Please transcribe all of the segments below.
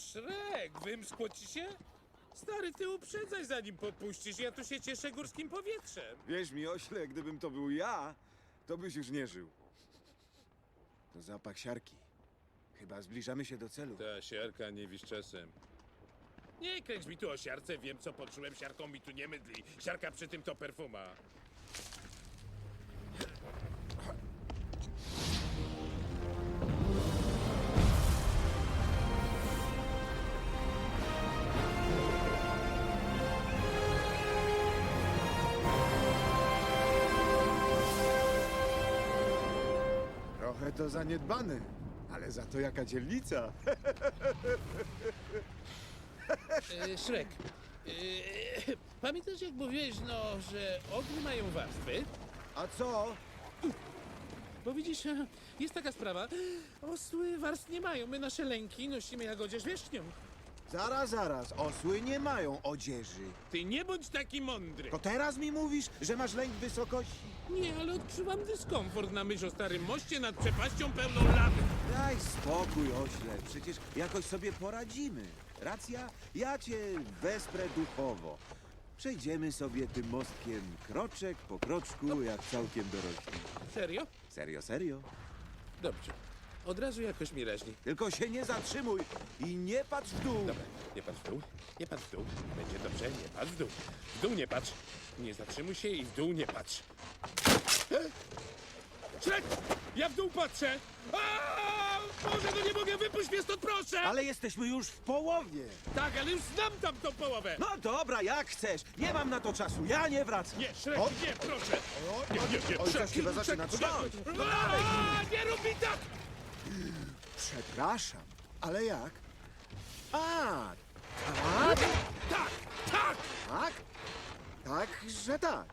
Szrek, wymskło ci się? Stary, ty uprzedzaj zanim popuścisz, ja tu się cieszę górskim powietrzem. Wierz mi, ośle, gdybym to był ja, to byś już nie żył. To zapach siarki. Chyba zbliżamy się do celu. Ta siarka nie wisz czasem. Nie kręć mi tu o siarce, wiem co poczułem, siarką mi tu nie mydli. Siarka przy tym to perfuma. Trochę to zaniedbane, ale za to jaka dzielnica. E, Szrek, e, pamiętasz jak mówiłeś, no, że ognie mają warstwy? A co? Bo widzisz, e, jest taka sprawa, osły warstw nie mają, my nasze lęki nosimy jak odzież wierzchnią. Zaraz, zaraz, osły nie mają odzieży. Ty nie bądź taki mądry. To teraz mi mówisz, że masz lęk wysokości? Nie, ale odczuwam dyskomfort na myśl o starym moście nad przepaścią pełną lawy. Daj spokój, ośle. Przecież jakoś sobie poradzimy. Racja? Ja cię wesprę duchowo. Przejdziemy sobie tym mostkiem kroczek po kroczku, jak całkiem dorośli. Serio? Serio, serio. Dobrze. Od razu jakoś mi raźniej. Tylko się nie zatrzymuj i nie patrz w dół. Dobra, nie patrz w dół, nie patrz w dół. Będzie dobrze, nie patrz w dół. W dół nie patrz. Nie zatrzymuj się i w dół nie patrz. Szrek! Ja w dół patrzę! Aaaa! Boże, no nie mogę, wypuść mnie stąd, proszę! Ale jesteśmy już w połowie. Tak, ale już znam tamtą połowę! No dobra, jak chcesz. Nie mam na to czasu. Ja nie wracam. Nie, Szrek, O! nie, proszę! Nie, nie, nie, Ojciec Szrek, chyba zaczyna Szrek, trząść. Aaaa, Nie rób mi tak! Przepraszam, ale jak? A, Tak, tak! tak? Tak, że tak.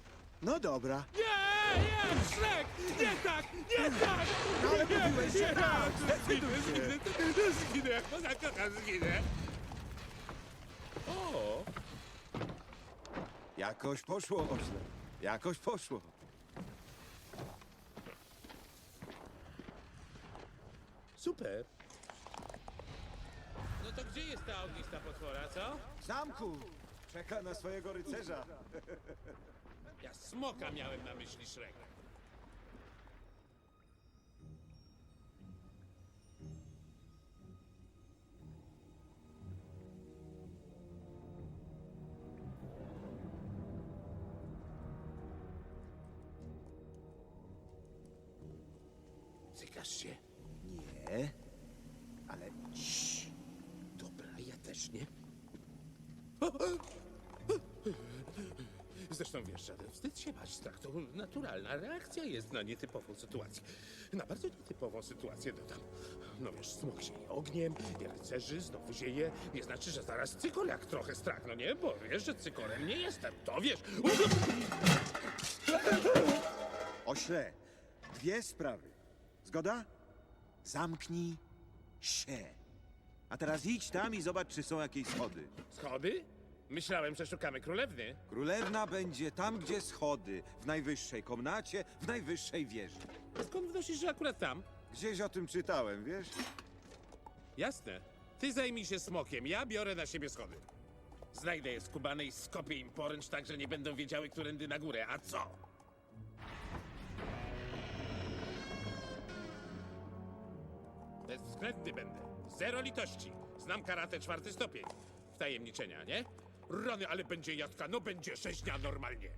No dobra. Nie, nie, Szrek! Nie tak, nie tak! Ale nie, mówiłeś, że nie, tak. Zginę, Zdecyduj się. zginę, zginę, jak poza zginę. O, Jakoś poszło, ośle. Jakoś poszło. Super. No to gdzie jest ta ognista potwora, co? W zamku. Czeka na swojego rycerza. Ja smoka miałem na myśli, Szrek. Cykasz się? Nie, ale cii. Dobra, ja też nie. Zresztą wiesz, żaden wstyd się bać, tak to naturalna reakcja jest na nietypową sytuację. Na bardzo nietypową sytuację dodam. No wiesz, smok zieje ogniem, i rycerzy znowu zieje. Nie znaczy, że zaraz cykor jak trochę strach, no nie? Bo wiesz, że cykorem nie jestem, to wiesz. Ośle, dwie sprawy. Zgoda? Zamknij się. A teraz idź tam i zobacz, czy są jakieś schody. Schody? Myślałem, że szukamy królewny. Królewna będzie tam, gdzie schody. W najwyższej komnacie, w najwyższej wieży. Skąd wnosisz, że akurat tam? Gdzieś o tym czytałem, wiesz? Jasne. Ty zajmij się smokiem, ja biorę na siebie schody. Znajdę je skubane i skopię im poręcz tak, że nie będą wiedziały, którędy na górę. A co? Bezwzględny będę. Zero litości. Znam karate czwarty stopień. Wtajemniczenia, nie? Rany, ale będzie jadka, no będzie sześćnia normalnie.